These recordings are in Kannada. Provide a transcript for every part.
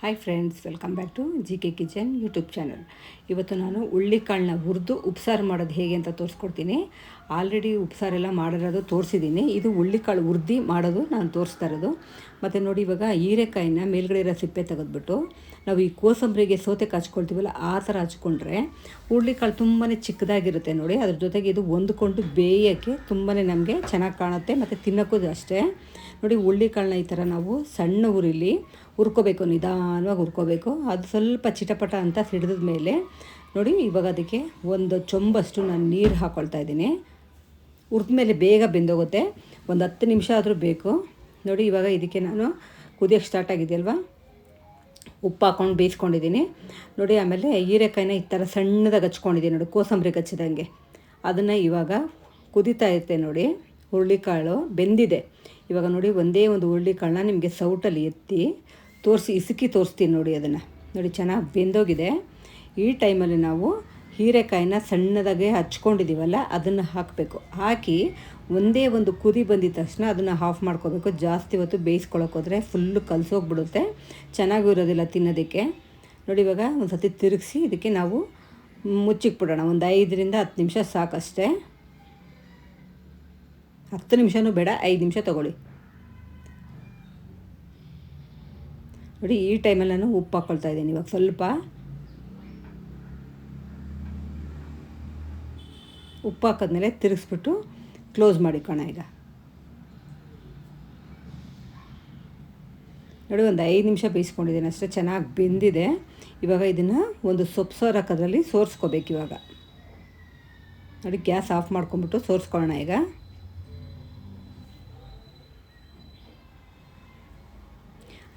Hi friends welcome back to G K kitchen YouTube channel ಇವತ್ತು ನಾನು ಉಳ್ಳಿಕಾಳನ್ನ ಹುರಿದು ಉಪ್ಸಾರು ಮಾಡೋದು ಹೇಗೆ ಅಂತ ತೋರಿಸ್ಕೊಡ್ತೀನಿ. ಆಲ್ರೆಡಿ ಉಪ್ಸಾರೆಲ್ಲ ಮಾಡಿರೋದು ತೋರಿಸಿದ್ದೀನಿ. ಇದು ಉಳ್ಳಿಕಾಳು ಹುರ್ದು ಮಾಡೋದು ನಾನು ತೋರಿಸ್ತಾ ಇರೋದು. ಮತ್ತು ನೋಡಿ ಇವಾಗ ಹೀರೆಕಾಯಿನ ಮೇಲ್ಗಡೆ ಇರೋ ಸಿಪ್ಪೆ ತೆಗೆದ್ಬಿಟ್ಟು ನಾವು ಈ ಕೋಸಂಬರಿಗೆ ಸೋತೆ ಹಚ್ಕೊಳ್ತೀವಲ್ಲ, ಆ ಥರ ಹಚ್ಕೊಂಡ್ರೆ ಹುಳ್ಳಿಕಾಳು ತುಂಬಾ ಚಿಕ್ಕದಾಗಿರುತ್ತೆ ನೋಡಿ. ಅದ್ರ ಜೊತೆಗೆ ಇದು ಹೊಂದ್ಕೊಂಡು ಬೇಯೋಕ್ಕೆ ತುಂಬಾ ನಮಗೆ ಚೆನ್ನಾಗಿ ಕಾಣುತ್ತೆ. ಮತ್ತು ತಿನ್ನೋಕ್ಕೂ ಅಷ್ಟೇ. ನೋಡಿ ಹುಳ್ಳಿಕಾಳನ್ನ ಈ ಥರ ನಾವು ಸಣ್ಣ ಉರಿಲಿ ಹುರ್ಕೋಬೇಕು, ನಿಧಾನವಾಗಿ ಹುರ್ಕೋಬೇಕು. ಅದು ಸ್ವಲ್ಪ ಚಿಟಪಟ ಅಂತ ಸಿಡಿದ ಮೇಲೆ ನೋಡಿ ಇವಾಗ ಅದಕ್ಕೆ ಒಂದು ಚೊಂಬಷ್ಟು ನಾನು ನೀರು ಹಾಕ್ಕೊಳ್ತಾ ಇದ್ದೀನಿ. ಹುರಿದ ಮೇಲೆ ಬೇಗ ಬೆಂದೋಗುತ್ತೆ. ಒಂದು ಹತ್ತು ನಿಮಿಷ ಆದರೂ ಬೇಕು. ನೋಡಿ ಇವಾಗ ಇದಕ್ಕೆ ನಾನು ಕುದಿಯೋಕ್ಕೆ ಸ್ಟಾರ್ಟ್ ಆಗಿದೆಯಲ್ವಾ? ಉಪ್ಪು ಹಾಕ್ಕೊಂಡು ಬೇಯಿಸ್ಕೊಂಡಿದ್ದೀನಿ. ನೋಡಿ ಆಮೇಲೆ ಹೀರೆಕಾಯಿನ ಈ ಥರ ಸಣ್ಣದಾಗಿ ಹಚ್ಕೊಂಡಿದ್ದೀನಿ ನೋಡಿ, ಕೋಸಂಬರಿ ಹಚ್ಚಿದಂಗೆ ಅದನ್ನು ಇವಾಗ ಕುದೀತಾ ಇರುತ್ತೆ ನೋಡಿ. ಹುರುಳಿಕಾಳು ಬೆಂದಿದೆ. ಇವಾಗ ನೋಡಿ ಒಂದೇ ಒಂದು ಹುರುಳಿಕಾಳನ್ನ ನಿಮಗೆ ಸೌಟಲ್ಲಿ ಎತ್ತಿ ತೋರಿಸಿ, ಇಸುಕಿ ತೋರಿಸ್ತೀನಿ ನೋಡಿ ಅದನ್ನು. ನೋಡಿ ಚೆನ್ನಾಗಿ ಬೆಂದೋಗಿದೆ. ಈ ಟೈಮಲ್ಲಿ ನಾವು ಹೀರೆಕಾಯಿನ ಸಣ್ಣದಾಗೆ ಹಚ್ಕೊಂಡಿದ್ದೀವಲ್ಲ ಅದನ್ನು ಹಾಕಬೇಕು. ಹಾಕಿ ಒಂದೇ ಒಂದು ಕುದಿ ಬಂದಿದ ತಕ್ಷಣ ಅದನ್ನು ಆಫ್ ಮಾಡ್ಕೋಬೇಕು. ಜಾಸ್ತಿ ಹೊತ್ತು ಬೇಯಿಸ್ಕೊಳಕ್ಕೆ ಹೋದರೆ ಫುಲ್ಲು ಕಲಸೋಗ್ಬಿಡುತ್ತೆ. ಚೆನ್ನಾಗೂ ಇರೋದಿಲ್ಲ ತಿನ್ನೋದಕ್ಕೆ. ನೋಡಿ ಇವಾಗ ಒಂದು ಸತಿ ತಿರುಗಿಸಿ ಇದಕ್ಕೆ ನಾವು ಮುಚ್ಚಿಕ್ಬಿಡೋಣ ಒಂದು ಐದರಿಂದ ಹತ್ತು ನಿಮಿಷ ಸಾಕಷ್ಟೇ. ಹತ್ತು ನಿಮಿಷವೂ ಬೇಡ, ಐದು ನಿಮಿಷ ತೊಗೊಳ್ಳಿ. ನೋಡಿ, ಈ ಟೈಮಲ್ಲಿ ನಾನು ಉಪ್ಪು ಹಾಕ್ಕೊಳ್ತಾ ಇದ್ದೀನಿ. ಇವಾಗ ಸ್ವಲ್ಪ ಉಪ್ಪು ಹಾಕಿದ್ಮೇಲೆ ತಿರುಗಿಸ್ಬಿಟ್ಟು ಕ್ಲೋಸ್ ಮಾಡಿಕೋಣ ಈಗ. ನೋಡಿ, ಒಂದು ಐದು ನಿಮಿಷ ಬೇಯಿಸ್ಕೊಂಡಿದ್ದೀನಿ ಅಷ್ಟೇ, ಚೆನ್ನಾಗಿ ಬೆಂದಿದೆ. ಇವಾಗ ಇದನ್ನು ಒಂದು ಸೊಪ್ಪು ಸಾರು ಹಾಕೋದ್ರಲ್ಲಿ ಸೋರಿಸ್ಕೋಬೇಕು ಇವಾಗ. ನೋಡಿ, ಗ್ಯಾಸ್ ಆಫ್ ಮಾಡ್ಕೊಂಬಿಟ್ಟು ಸೋರಿಸ್ಕೊಳ್ಳೋಣ ಈಗ.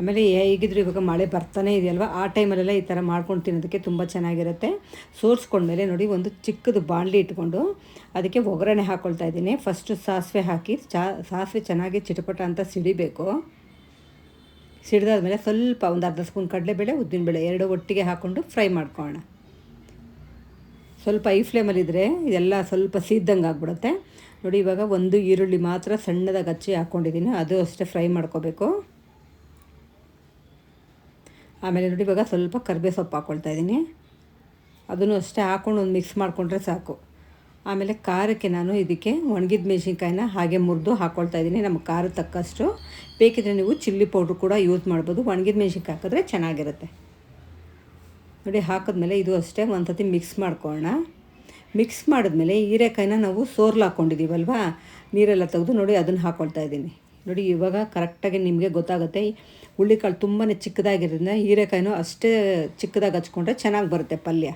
ಆಮೇಲೆ ಹೇಗಿದ್ರು ಇವಾಗ ಮಳೆ ಬರ್ತಾನೆ ಇದೆಯಲ್ವ? ಆ ಟೈಮಲ್ಲೆಲ್ಲ ಈ ಥರ ಮಾಡ್ಕೊಂಡು ತಿನ್ನೋದಕ್ಕೆ ತುಂಬ ಚೆನ್ನಾಗಿರುತ್ತೆ. ಸೋರ್ಸ್ಕೊಂಡ್ಮೇಲೆ ನೋಡಿ ಒಂದು ಚಿಕ್ಕದು ಬಾಣಲಿ ಇಟ್ಕೊಂಡು ಅದಕ್ಕೆ ಒಗ್ಗರಣೆ ಹಾಕ್ಕೊಳ್ತಾ ಇದ್ದೀನಿ. ಫಸ್ಟು ಸಾಸಿವೆ ಹಾಕಿ ಚಾ, ಸಾಸಿವೆ ಚೆನ್ನಾಗಿ ಚಿಟಪಟ ಅಂತ ಸಿಡಿಬೇಕು. ಸಿಡಿದಾದ್ಮೇಲೆ ಸ್ವಲ್ಪ ಒಂದು ಅರ್ಧ ಸ್ಪೂನ್ ಕಡಲೆಬೇಳೆ, ಉದ್ದಿನಬೇಳೆ ಎರಡು ಒಟ್ಟಿಗೆ ಹಾಕ್ಕೊಂಡು ಫ್ರೈ ಮಾಡ್ಕೊಳ್ಳೋಣ. ಸ್ವಲ್ಪ ಐ ಫ್ಲೇಮಲ್ಲಿದ್ದರೆ ಇದೆಲ್ಲ ಸ್ವಲ್ಪ ಸೀದ್ದಂಗೆ ಆಗ್ಬಿಡುತ್ತೆ. ನೋಡಿ ಇವಾಗ ಒಂದು ಈರುಳ್ಳಿ ಮಾತ್ರ ಸಣ್ಣದಾಗಿ ಹಚ್ಚಿ ಹಾಕ್ಕೊಂಡಿದ್ದೀನಿ ಅದು ಅಷ್ಟೇ ಫ್ರೈ ಮಾಡ್ಕೋಬೇಕು. ಆಮೇಲೆ ನೋಡಿ ಇವಾಗ ಸ್ವಲ್ಪ ಕರಿಬೇ ಸೊಪ್ಪು ಹಾಕ್ಕೊಳ್ತಾ ಇದ್ದೀನಿ. ಅದನ್ನು ಅಷ್ಟೇ ಹಾಕ್ಕೊಂಡು ಒಂದು ಮಿಕ್ಸ್ ಮಾಡಿಕೊಂಡ್ರೆ ಸಾಕು. ಆಮೇಲೆ ಖಾರಕ್ಕೆ ನಾನು ಇದಕ್ಕೆ ಒಣಗಿದ ಮೆಣಸಿನ್ಕಾಯಿನ ಹಾಗೆ ಮುರಿದು ಹಾಕ್ಕೊಳ್ತಾ ಇದ್ದೀನಿ. ನಮ್ಮ ಖಾರ ತಕ್ಕಷ್ಟು. ಬೇಕಿದ್ರೆ ನೀವು ಚಿಲ್ಲಿ ಪೌಡ್ರ್ ಕೂಡ ಯೂಸ್ ಮಾಡ್ಬೋದು. ಒಣಗಿದ ಮೆಣಸಿನ್ಕಾಯಿ ಹಾಕಿದ್ರೆ ಚೆನ್ನಾಗಿರುತ್ತೆ. ನೋಡಿ ಹಾಕಿದ್ಮೇಲೆ ಇದು ಅಷ್ಟೇ ಒಂದು ಸತಿ ಮಿಕ್ಸ್ ಮಾಡ್ಕೊಳ್ಳೋಣ. ಮಿಕ್ಸ್ ಮಾಡಿದ್ಮೇಲೆ ಹೀರೆಕಾಯಿನ ನಾವು ಸೋರ್ಲು ಹಾಕ್ಕೊಂಡಿದ್ದೀವಲ್ವಾ ನೀರೆಲ್ಲ ತೆಗೆದು ನೋಡಿ ಅದನ್ನು ಹಾಕ್ಕೊಳ್ತಾ ಇದ್ದೀನಿ. ನೋಡಿ ಇವಾಗ ಕರೆಕ್ಟಾಗಿ ನಿಮಗೆ ಗೊತ್ತಾಗುತ್ತೆ. ಹುಳ್ಳಿಕಾಳು ತುಂಬಾ ಚಿಕ್ಕದಾಗಿರೋದ್ರಿಂದ ಹೀರೆಕಾಯಿನೂ ಅಷ್ಟೇ ಚಿಕ್ಕದಾಗಿ ಹಚ್ಕೊಂಡ್ರೆ ಚೆನ್ನಾಗಿ ಬರುತ್ತೆ ಪಲ್ಯ.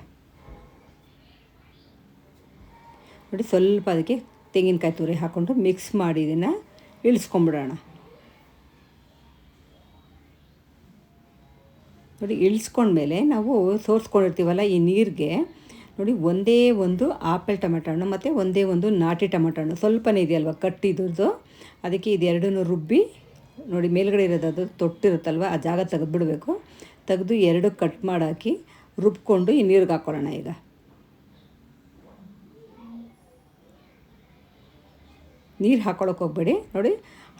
ನೋಡಿ ಸ್ವಲ್ಪ ಅದಕ್ಕೆ ತೆಂಗಿನಕಾಯಿ ತುರಿ ಹಾಕ್ಕೊಂಡು ಮಿಕ್ಸ್ ಮಾಡಿ ಇದನ್ನು ಇಳಿಸ್ಕೊಂಬಿಡೋಣ. ನೋಡಿ ಇಳಿಸ್ಕೊಂಡ್ಮೇಲೆ ನಾವು ಸೋರಿಸ್ಕೊಂಡಿರ್ತೀವಲ್ಲ ಈ ನೀರಿಗೆ, ನೋಡಿ ಒಂದೇ ಒಂದು ಆಪಲ್ ಟೊಮೆಟೊ ಹಣ್ಣು ಮತ್ತು ಒಂದೇ ಒಂದು ನಾಟಿ ಟೊಮೆಟೊ ಹಣ್ಣು. ಸ್ವಲ್ಪನೇ ಇದೆಯಲ್ವ ಕಟ್ಟಿದ್ರದ್ದು ಅದಕ್ಕೆ ಇದೆರಡೂ ರುಬ್ಬಿ ನೋಡಿ, ಮೇಲ್ಗಡೆ ಇರೋದು ಅದು ತೊಟ್ಟಿರುತ್ತಲ್ವ? ಆ ಜಾಗ ತೆಗೆದ್ಬಿಡಬೇಕು. ತೆಗೆದು ಎರಡು ಕಟ್ ಮಾಡಾಕಿ ರುಬ್ಕೊಂಡು ಈ ನೀರಿಗೆ ಹಾಕ್ಕೊಳ್ಳೋಣ ಈಗ. ನೀರು ಹಾಕ್ಕೊಳಕ್ಕೆ ಹೋಗ್ಬೇಡಿ. ನೋಡಿ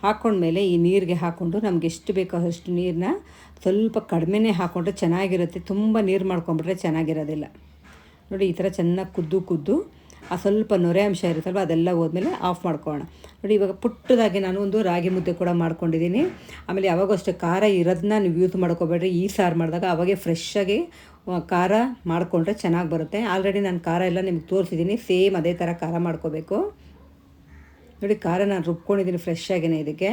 ಹಾಕ್ಕೊಂಡ್ಮೇಲೆ ಈ ನೀರಿಗೆ ಹಾಕ್ಕೊಂಡು ನಮ್ಗೆ ಎಷ್ಟು ಬೇಕೋ ಅಷ್ಟು ನೀರನ್ನ ಸ್ವಲ್ಪ ಕಡಿಮೆನೇ ಹಾಕ್ಕೊಂಡ್ರೆ ಚೆನ್ನಾಗಿರುತ್ತೆ. ತುಂಬ ನೀರು ಮಾಡ್ಕೊಂಬಿಟ್ರೆ ಚೆನ್ನಾಗಿರೋದಿಲ್ಲ. ನೋಡಿ, ಈ ಥರ ಚೆನ್ನಾಗಿ ಕುದ್ದು ಕುದ್ದು ಆ ಸ್ವಲ್ಪ ನೊರೆ ಅಂಶ ಇರುತ್ತಲ್ವ ಅದೆಲ್ಲ ಹೋದ್ಮೇಲೆ ಆಫ್ ಮಾಡ್ಕೊಳ್ಳೋಣ. ನೋಡಿ ಇವಾಗ ಪುಟ್ಟದಾಗಿ ನಾನು ಒಂದು ರಾಗಿ ಮುದ್ದೆ ಕೂಡ ಮಾಡ್ಕೊಂಡಿದ್ದೀನಿ. ಆಮೇಲೆ ಯಾವಾಗೂ ಖಾರ ಇರೋದನ್ನ ನೀವು ಯೂಸ್ ಮಾಡ್ಕೋಬೇಡ್ರಿ. ಈ ಸಾರು ಮಾಡಿದಾಗ ಅವಾಗೆ ಫ್ರೆಶ್ಶಾಗಿ ಖಾರ ಮಾಡಿಕೊಂಡ್ರೆ ಚೆನ್ನಾಗಿ ಬರುತ್ತೆ. ಆಲ್ರೆಡಿ ನಾನು ಖಾರ ಎಲ್ಲ ನಿಮ್ಗೆ ತೋರಿಸಿದ್ದೀನಿ. ಸೇಮ್ ಅದೇ ಥರ ಖಾರ ಮಾಡ್ಕೋಬೇಕು. ನೋಡಿ ಖಾರ ನಾನು ರುಬ್ಕೊಂಡಿದ್ದೀನಿ ಫ್ರೆಶ್ ಆಗಿನೇ ಇದಕ್ಕೆ.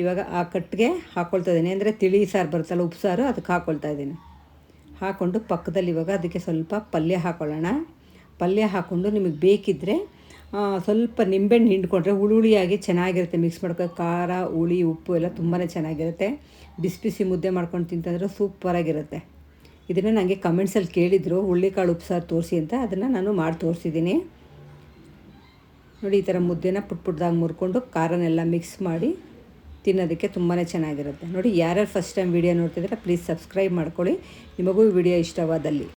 ಇವಾಗ ಆ ಕಟ್ಟಿಗೆ ಹಾಕ್ಕೊಳ್ತಾ ಇದ್ದೀನಿ. ಅಂದರೆ ತಿಳಿ ಸಾರು ಬರುತ್ತಲ್ಲ ಉಪ್ಪು ಸಾರು, ಅದಕ್ಕೆ ಹಾಕ್ಕೊಳ್ತಾ ಇದ್ದೀನಿ. ಹಾಕ್ಕೊಂಡು ಪಕ್ಕದಲ್ಲಿ ಇವಾಗ ಅದಕ್ಕೆ ಸ್ವಲ್ಪ ಪಲ್ಯ ಹಾಕ್ಕೊಳ್ಳೋಣ ಪಲ್ಯ ಹಾಕ್ಕೊಂಡು ನಿಮಗೆ ಬೇಕಿದ್ದರೆ ಸ್ವಲ್ಪ ನಿಂಬೆಹಣ್ಣು ಹಿಂಡ್ಕೊಂಡ್ರೆ ಹುಳಿ ಹುಳಿಯಾಗಿ ಚೆನ್ನಾಗಿರುತ್ತೆ ಮಿಕ್ಸ್ ಮಾಡ್ಕೊ, ಖಾರ, ಹುಳಿ, ಉಪ್ಪು ಎಲ್ಲ ತುಂಬಾ ಚೆನ್ನಾಗಿರುತ್ತೆ. ಬಿಸಿ ಬಿಸಿ ಮುದ್ದೆ ಮಾಡ್ಕೊಂಡು ತಿಂತಂದ್ರೆ ಸೂಪರಾಗಿರುತ್ತೆ. ಇದನ್ನು ನನಗೆ ಕಮೆಂಟ್ಸಲ್ಲಿ ಕೇಳಿದರು ಹುಳ್ಳಿಕಾಳು ಉಪ್ಸಾರು ಸಾರು ತೋರಿಸಿ ಅಂತ, ಅದನ್ನು ನಾನು ಮಾಡಿ ತೋರಿಸಿದ್ದೀನಿ. ನೋಡಿ, ಈ ಥರ ಮುದ್ದೆನ ಪುಟ್ ಪುಟ್ಟದಾಗಿ ಮುರ್ಕೊಂಡು ಖಾರನೆಲ್ಲ ಮಿಕ್ಸ್ ಮಾಡಿ ತಿನ್ನೋದಕ್ಕೆ ತುಂಬಾ ಚೆನ್ನಾಗಿರುತ್ತೆ. ನೋಡಿ, ಯಾರ್ಯಾರು ಫಸ್ಟ್ ಟೈಮ್ ವೀಡಿಯೋ ನೋಡ್ತಿದ್ರೆ ಪ್ಲೀಸ್ ಸಬ್ಸ್ಕ್ರೈಬ್ ಮಾಡ್ಕೊಳ್ಳಿ. ನಿಮಗೂ ವಿಡಿಯೋ ಇಷ್ಟವಾದಲ್ಲಿ.